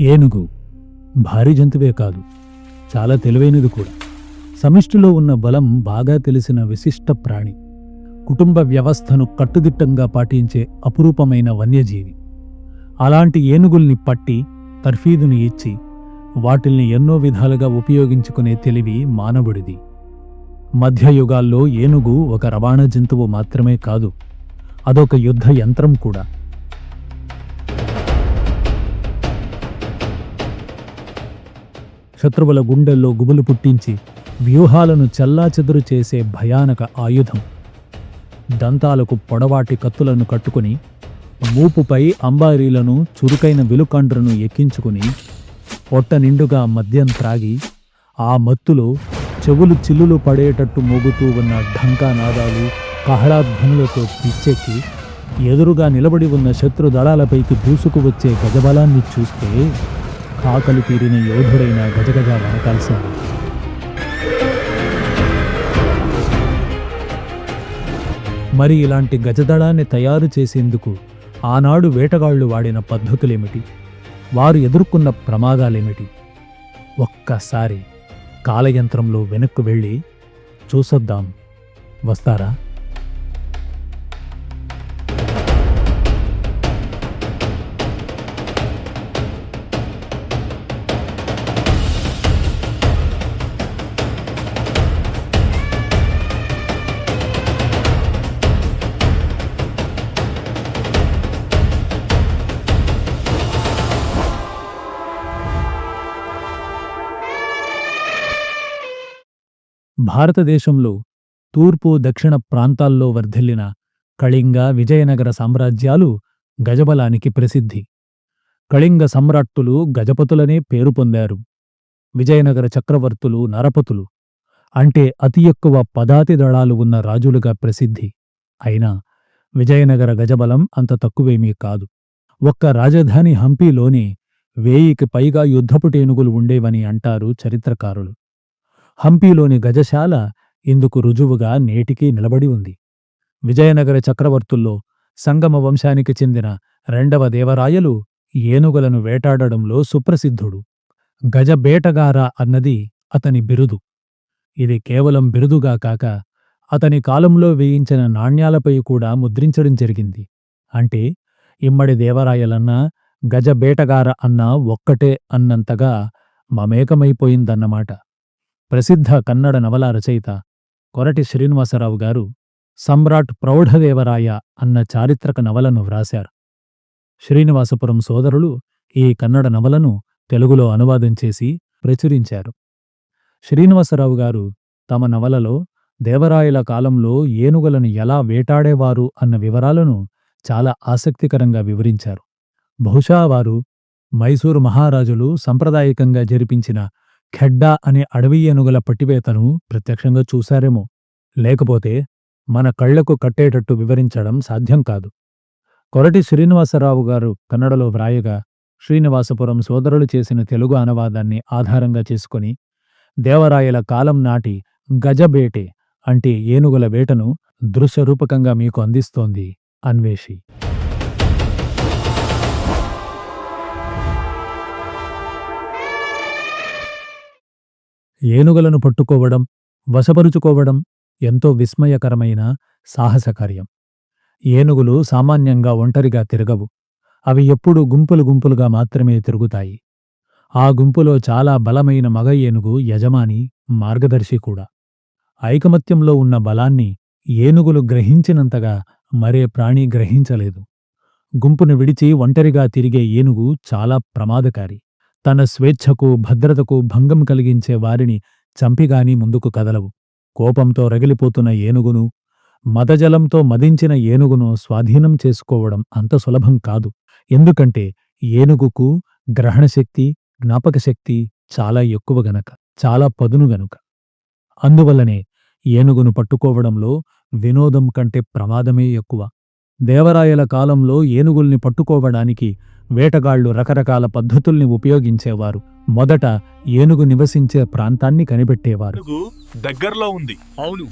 ఏనుగు భారీ జంతువే కాదు చాలా తెలివైనది కూడా. సమిష్టిలో ఉన్న బలం బాగా తెలిసిన విశిష్ట ప్రాణి కుటుంబ వ్యవస్థను కట్టుదిట్టంగా పాటించే అపురూపమైన వన్యజీవి. అలాంటి ఏనుగుల్ని పట్టి తర్ఫీదుని ఇచ్చి వాటిల్ని ఎన్నో విధాలుగా ఉపయోగించుకునే తెలివి మానవుడిది. మధ్యయుగాల్లో ఏనుగు ఒక రవాణా జంతువు మాత్రమే కాదు అదొక యుద్ధ యంత్రం కూడా. శత్రువుల గుండెల్లో గుబులు పుట్టించి వ్యూహాలను చెల్లాచెదురు చేసే భయానక ఆయుధం. దంతాలకు పొడవాటి కత్తులను కట్టుకుని మూపుపై అంబారీలను చురుకైన విలుకాండ్రను ఎక్కించుకుని పొట్ట నిండుగా మద్యం త్రాగి ఆ మత్తులో చెవులు చిల్లులు పడేటట్టు మోగుతూ ఉన్న ఢంకా నాదాలు కహళాధ్వనులతో పిచ్చెక్కి ఎదురుగా నిలబడి ఉన్న శత్రు దళాలపైకి దూసుకు వచ్చే గజబలాన్ని చూస్తే కాకలు తీరిన యోధుడైన గజగజ వనకాల్సింది. మరి ఇలాంటి గజదళాన్ని తయారు చేసేందుకు ఆనాడు వేటగాళ్ళు వాడిన పద్ధతులేమిటి? వారు ఎదుర్కొన్న ప్రమాదాలేమిటి? ఒక్కసారి కాలయంత్రంలో వెనక్కు వెళ్ళి చూసొద్దాం. వస్తారా? భారతదేశంలో తూర్పు దక్షిణ ప్రాంతాల్లో వర్ధిల్లిన కళింగ విజయనగర సామ్రాజ్యాలు గజబలానికి ప్రసిద్ధి. కళింగ సమ్రాట్టులు గజపతులనే పేరు పొందారు. విజయనగర చక్రవర్తులు నరపతులు. అంటే అతి ఎక్కువ పదాతి దళాలు ఉన్న రాజులుగా ప్రసిద్ధి. అయినా విజయనగర గజబలం అంత తక్కువేమీ కాదు. ఒక్క రాజధాని హంపీలోనే వేయికి పైగా యుద్ధపుటేనుగులు ఉండేవని అంటారు చరిత్రకారులు. హంపీలోని గజశాల ఇందుకు రుజువుగా నేటికీ నిలబడి ఉంది. విజయనగర చక్రవర్తుల్లో సంగమ వంశానికి చెందిన రెండవ దేవరాయలు ఏనుగులను వేటాడడంలో సుప్రసిద్ధుడు. గజబేటగారా అన్నది అతని బిరుదు. ఇది కేవలం బిరుదుగా కాక అతని కాలంలో వేయించిన నాణ్యాలపై కూడా ముద్రించడం జరిగింది. అంటే ఇమ్మడి దేవరాయలన్నా గజబేటగార అన్నా ఒక్కటే అన్నంతగా మమేకమైపోయిందన్నమాట. ప్రసిద్ధ కన్నడ నవల రచయిత కొరటి శ్రీనివాసరావు గారు సమ్రాట్ ప్రౌఢదేవరాయ అన్న చారిత్రక నవలను వ్రాశారు. శ్రీనివాసపురం సోదరులు ఈ కన్నడ నవలను తెలుగులో అనువాదం చేసి ప్రచురించారు. శ్రీనివాసరావు గారు తమ నవలలో దేవరాయల కాలంలో ఏనుగులను ఎలా వేటాడేవారు అన్న వివరాలను చాలా ఆసక్తికరంగా వివరించారు. బహుశా వారు మైసూరు మహారాజులు సంప్రదాయకంగా జరిపించిన ఖెడ్డా అనే అడవి ఏనుగుల పట్టివేతను ప్రత్యక్షంగా చూశారేమో. లేకపోతే మన కళ్ళకు కట్టేటట్టు వివరించడం సాధ్యం కాదు. కొరటి శ్రీనివాసరావు గారు కన్నడలో వ్రాయగా శ్రీనివాసపురం సోదరులు చేసిన తెలుగు అనువాదాన్ని ఆధారంగా చేసుకుని దేవరాయల కాలం నాటి గజబేటే అంటే ఏనుగుల వేటను దృశ్యరూపకంగా మీకు అందిస్తోంది అన్వేషి. ఏనుగులను పట్టుకోవడం వశపరుచుకోవడం ఎంతో విస్మయకరమైన సాహసకార్యం. ఏనుగులు సామాన్యంగా ఒంటరిగా తిరగవు. అవి ఎప్పుడూ గుంపులు గుంపులుగా మాత్రమే తిరుగుతాయి. ఆ గుంపులో చాలా బలమైన మగ ఏనుగు యజమాని మార్గదర్శి కూడా. ఐకమత్యంలో ఉన్న బలాన్ని ఏనుగులు గ్రహించినంతగా మరే ప్రాణి గ్రహించలేదు. గుంపును విడిచి ఒంటరిగా తిరిగే ఏనుగు చాలా ప్రమాదకారి. తన స్వేచ్ఛకు భద్రతకు భంగం కలిగించే వారిని చంపిగాని ముందుకు కదలవు. కోపంతో రగిలిపోతున్న ఏనుగును మదజలంతో మదించిన ఏనుగును స్వాధీనం చేసుకోవడం అంత సులభం కాదు. ఎందుకంటే ఏనుగుకు గ్రహణశక్తి జ్ఞాపకశక్తి చాలా ఎక్కువ గనక చాలా పదును గనుక. అందువల్లనే ఏనుగును పట్టుకోవడంలో వినోదం కంటే ప్రమాదమే ఎక్కువ. దేవరాయల కాలంలో ఏనుగుల్ని పట్టుకోవడానికి వేటగాళ్ళు రకరకాల పద్ధతుల్ని ఉపయోగించేవారు. మొదట ఏనుగు నివసించే ప్రాంతాన్ని కనిపెట్టేవారు. దగ్గరలో ఉంది. అవును.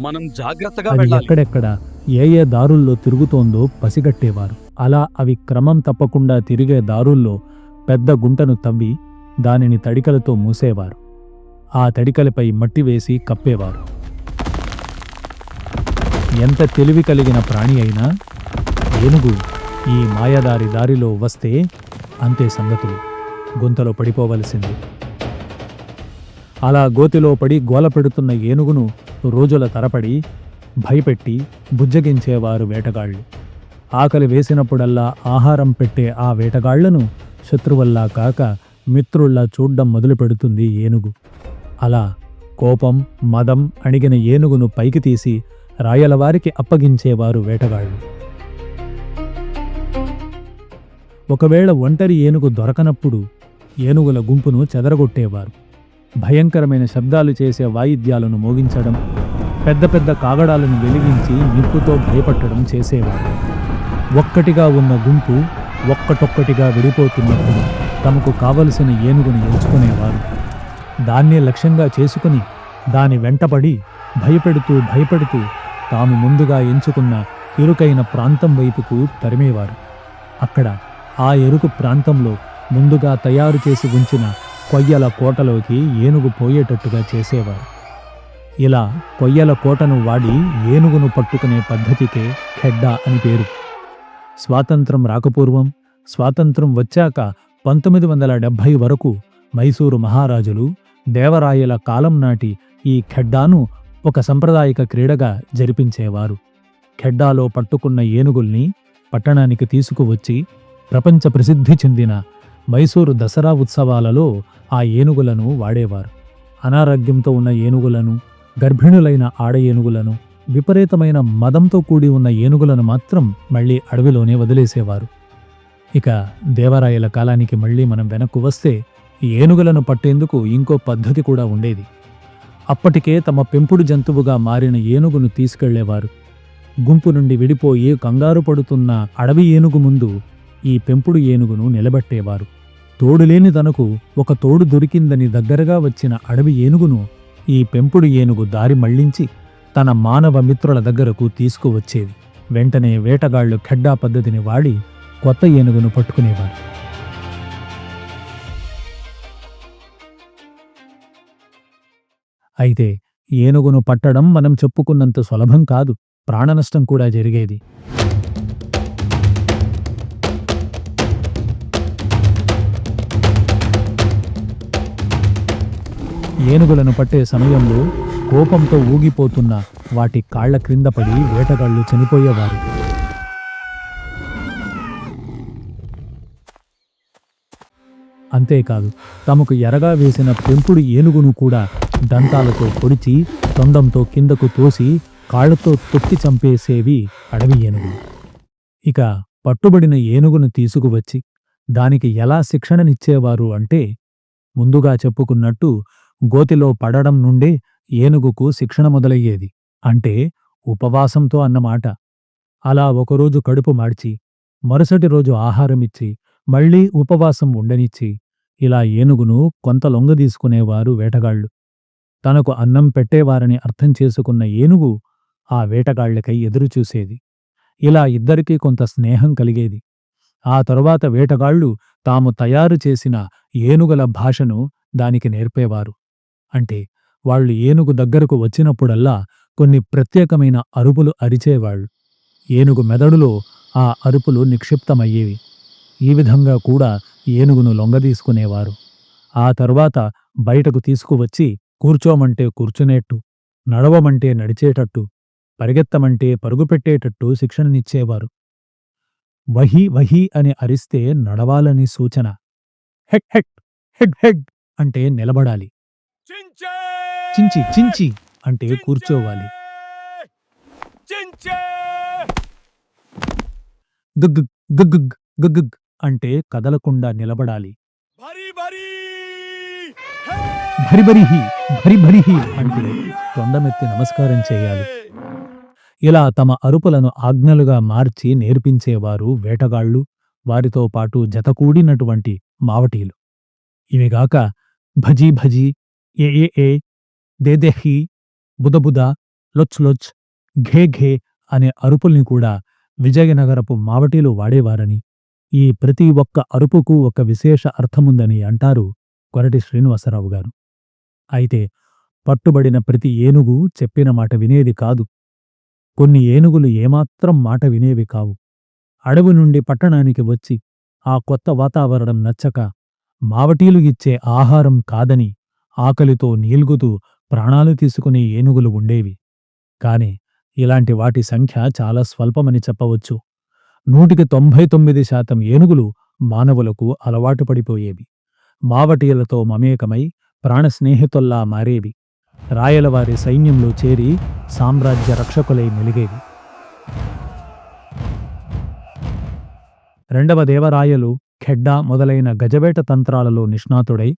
మనం జాగ్రత్తగా అది ఎక్కడెక్కడ ఏ ఏ దారుల్లో తిరుగుతోందో పసిగట్టేవారు. అలా అవి క్రమం తప్పకుండా తిరిగే దారుల్లో పెద్ద గుంటను తవ్వి దానిని తడికలతో మూసేవారు. ఆ తడికలపై మట్టి వేసి కప్పేవారు. ఎంత తెలివి కలిగిన ప్రాణి అయినా ఏనుగు ఈ మాయదారి దారిలో వస్తే అంతే సంగతులు. గుంతలో పడిపోవలసింది. అలా గోతిలో పడి గోల పెడుతున్న ఏనుగును రోజుల తరపడి భయపెట్టి బుజ్జగించేవారు వేటగాళ్ళు. ఆకలి వేసినప్పుడల్లా ఆహారం పెట్టే ఆ వేటగాళ్ళను శత్రువల్లా కాక మిత్రుల్లా చూడ్డం మొదలుపెడుతుంది ఏనుగు. అలా కోపం మదం అణిగిన ఏనుగును పైకి తీసి రాయలవారికి అప్పగించేవారు వేటగాళ్ళు. ఒకవేళ ఒంటరి ఏనుగు దొరకనప్పుడు ఏనుగుల గుంపును చెదరగొట్టేవారు. భయంకరమైన శబ్దాలు చేసే వాయిద్యాలను మోగించడం పెద్ద పెద్ద కాగడాలను వెలిగించి నిప్పుతో భయపట్టడం చేసేవారు. ఒక్కటిగా ఉన్న గుంపు ఒక్కటొక్కటిగా విడిపోతున్నప్పుడు తమకు కావలసిన ఏనుగును ఎంచుకునేవారు. దాన్నే లక్ష్యంగా చేసుకుని దాని వెంటపడి భయపెడుతూ భయపెడుతూ తాము ముందుగా ఎంచుకున్న ఇరుకైన ప్రాంతం వైపుకు తరిమేవారు. అక్కడ ఆ ఎరుకు ప్రాంతంలో ముందుగా తయారు చేసి ఉంచిన కొయ్యల కోటలోకి ఏనుగు పోయేటట్టుగా చేసేవారు. ఇలా కొయ్యల కోటను వాడి ఏనుగును పట్టుకునే పద్ధతికే ఖెడ్డా అని పేరు. స్వాతంత్రం రాకపూర్వం స్వాతంత్రం వచ్చాక పంతొమ్మిది వందల డెబ్భై వరకు మైసూరు మహారాజులు దేవరాయల కాలం నాటి ఈ ఖెడ్డాను ఒక సంప్రదాయక క్రీడగా జరిపించేవారు. ఖెడ్డాలో పట్టుకున్న ఏనుగుల్ని పట్టణానికి తీసుకువచ్చి ప్రపంచ ప్రసిద్ధి చెందిన మైసూరు దసరా ఉత్సవాలలో ఆ ఏనుగులను వాడేవారు. అనారోగ్యంతో ఉన్న ఏనుగులను గర్భిణులైన ఆడ ఏనుగులను విపరీతమైన మదంతో కూడి ఉన్న ఏనుగులను మాత్రం మళ్ళీ అడవిలోనే వదిలేసేవారు. ఇక దేవరాయల కాలానికి మళ్ళీ మనం వెనక్కు వస్తే ఏనుగులను పట్టేందుకు ఇంకో పద్ధతి కూడా ఉండేది. అప్పటికే తమ పెంపుడు జంతువుగా మారిన ఏనుగును తీసుకెళ్ళేవారు. గుంపు నుండి విడిపోయి కంగారు పడుతున్న అడవి ఏనుగు ముందు ఈ పెంపుడు ఏనుగును నిలబెట్టేవారు. తోడులేని తనకు ఒక తోడు దొరికిందని దగ్గరగా వచ్చిన అడవి ఏనుగును ఈ పెంపుడు ఏనుగు దారి మళ్ళించి తన మానవ మిత్రుల దగ్గరకు తీసుకువచ్చేది. వెంటనే వేటగాళ్ళు ఖెడ్డా పద్ధతిని వాడి కొత్త ఏనుగును పట్టుకునేవారు. అయితే ఏనుగును పట్టడం మనం చెప్పుకున్నంత సులభం కాదు. ప్రాణనష్టం కూడా జరిగేది. ఏనుగులను పట్టే సమయంలో కోపంతో ఊగిపోతున్న వాటి కాళ్ళ క్రింద పడి వేటగాళ్ళు చనిపోయేవారు. అంతేకాదు తమకు ఎరగా వేసిన పెంపుడు ఏనుగును కూడా దంతాలతో పొడిచి తొండంతో కిందకు తోసి కాళ్ళతో తొక్కి చంపేసేవి అడవి ఏనుగులు. ఇక పట్టుబడిన ఏనుగును తీసుకువచ్చి దానికి ఎలా శిక్షణనిచ్చేవారు అంటే ముందుగా చెప్పుకున్నట్టు గోతిలో పడడం నుండే ఏనుగుకు శిక్షణ మొదలయ్యేది. అంటే ఉపవాసంతో అన్నమాట. అలా ఒకరోజు కడుపు మార్చి మరుసటి రోజు ఆహారమిచ్చి మళ్ళీ ఉపవాసం ఉండనిచ్చి ఇలా ఏనుగును కొంత లొంగదీసుకునేవారు వేటగాళ్ళు తనకు అన్నం పెట్టేవారని అర్థం చేసుకున్న ఏనుగు ఆ వేటగాళ్ళకై ఎదురుచూసేది ఇలా ఇద్దరికీ కొంత స్నేహం కలిగేది. ఆ తరువాత వేటగాళ్ళు తాము తయారు చేసిన ఏనుగుల భాషను దానికి నేర్పేవారు. అంటే వాళ్ళు ఏనుగు దగ్గరకు వచ్చినప్పుడల్లా కొన్ని ప్రత్యేకమైన అరుపులు అరిచేవాళ్ళు. ఏనుగు మెదడులో ఆ అరుపులు నిక్షిప్తమయ్యేవి. ఈ విధంగా కూడా ఏనుగును లొంగదీసుకునేవారు. ఆ తరువాత బయటకు తీసుకువచ్చి కూర్చోమంటే కూర్చునేట్టు నడవమంటే నడిచేటట్టు పరిగెత్తమంటే పరుగుపెట్టేటట్టు శిక్షణనిచ్చేవారు. వహి వహి అని అరిస్తే నడవాలని సూచన. హెడ్ హెడ్ హెడ్ హెడ్ అంటే నిలబడాలి. చించే! చించి అంటే కూర్చోవాలి. చించే! గగ్ గగ్ గగ్ అంటే కదలకుండా నిలబడాలి. భరిభరిహి భరిభరిహి అంటే తొండమెత్తి నమస్కారం చేయాలి. ఇలా తమ అరుపులను ఆజ్ఞలుగా మార్చి నేర్పించేవారు వేటగాళ్ళు వారితో పాటు జతకూడినటువంటి మావటీలు. ఇవిగాక భజీ భజీ ఏ ఏ ఏ దేదేహి బుదబుద లొచ్ లొచ్ ఘే ఘే అనే అరుపుల్ని కూడా విజయనగరపు మావటీలు వాడేవారని ఈ ప్రతి ఒక్క అరుపుకు ఒక విశేష అర్థముందని అంటారు కొరటి శ్రీనివాసరావు గారు. అయితే పట్టుబడిన ప్రతి ఏనుగు చెప్పిన మాట వినేది కాదు. కొన్ని ఏనుగులు ఏమాత్రం మాట వినేవి కావు. అడవి నుండి పట్టణానికి వచ్చి ఆ కొత్త వాతావరణం నచ్చక మావటీలు ఇచ్చే ఆహారం కాదని ఆకలితో నీల్గుతూ ప్రాణాలు తీసుకునే ఏనుగులు ఉండేవి. కాని ఇలాంటి వాటి సంఖ్య చాలా స్వల్పమని చెప్పవచ్చు. నూటికి తొంభై తొమ్మిది శాతం ఏనుగులు మానవులకు అలవాటు పడిపోయేవి. మావటీలతో మమేకమై ప్రాణస్నేహితుల్లా మారేవి. రాయలవారి సైన్యంలో చేరి సామ్రాజ్య రక్షకులై మెలిగేవి. రెండవ దేవరాయలు ఖెడ్డా మొదలైన గజవేట తంత్రాలలో నిష్ణాతుడై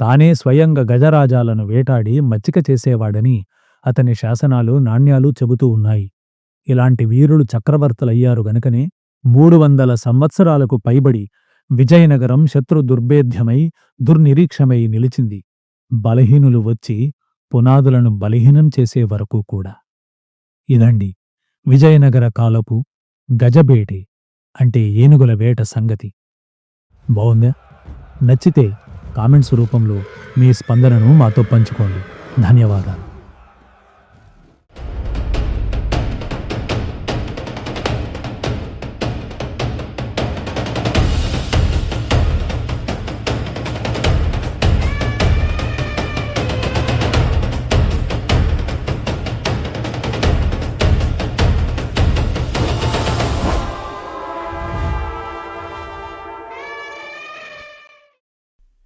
తానే స్వయంగా గజరాజాలను వేటాడి మచ్చిక చేసేవాడని అతని శాసనాలు నాణ్యాలు చెబుతూ ఉన్నాయి. ఇలాంటి వీరులు చక్రవర్తులయ్యారు గనుకనే మూడు వందల సంవత్సరాలకు పైబడి విజయనగరం శత్రు దుర్భేద్యమై దుర్నిరీక్షమై నిలిచింది. బలహీనులు వచ్చి పునాదులను బలహీనం చేసే వరకు కూడా. ఇదండి విజయనగర కాలపు గజబేటి అంటే ఏనుగుల వేట సంగతి. బావుందా? నచ్చితే కామెంట్స్ రూపంలో మీ స్పందనను మాతో పంచుకోండి. ధన్యవాదాలు.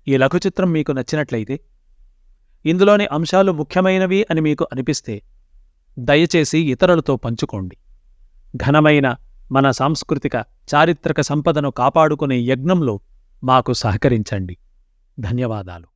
ఈ లఘు చిత్రం మీకు నచ్చినట్లయితే ఇందులోని అంశాలు ముఖ్యమైనవి అని మీకు అనిపిస్తే దయచేసి ఇతరులతో పంచుకోండి. ఘనమైన మన సాంస్కృతిక చారిత్రక సంపదను కాపాడుకునే యజ్ఞంలో మాకు సహకరించండి. ధన్యవాదాలు.